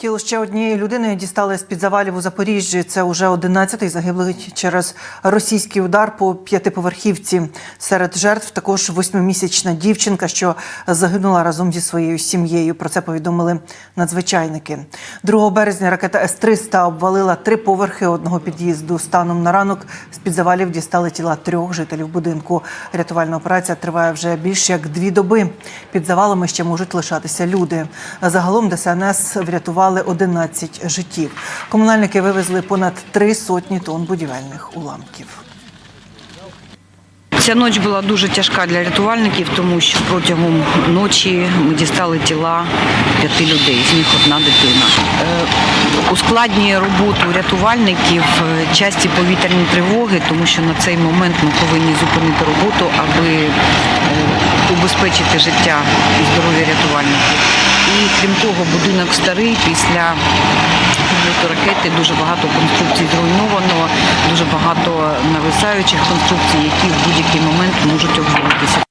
Тіло ще однієї людини дістали з під завалів у Запоріжжі. Це уже 11-й загиблий через російський удар по п'ятиповерхівці. Серед жертв також восьмимісячна дівчинка, що загинула разом зі своєю сім'єю. Про це повідомили надзвичайники. 2 березня ракета С-300 обвалила три поверхи одного під'їзду. Станом на ранок з під завалів дістали тіла трьох жителів будинку. Рятувальна операція триває вже більше як дві доби. Під завалами ще можуть лишатися люди. Загалом ДСНС врятували 11 життів. Комунальники вивезли понад три сотні тонн будівельних уламків. Ця ніч була дуже тяжка для рятувальників, тому що протягом ночі ми дістали тіла п'яти людей, з них одна дитина. Е, Ускладнює роботу рятувальників е, часті повітряні тривоги, тому що на цей момент ми повинні зупинити роботу, аби е, убезпечити життя і здоров'я рятувальників. Крім того, будинок старий після прильоту ракети дуже багато конструкцій зруйновано, дуже багато нависаючих конструкцій, які в будь-який момент можуть обвалитися.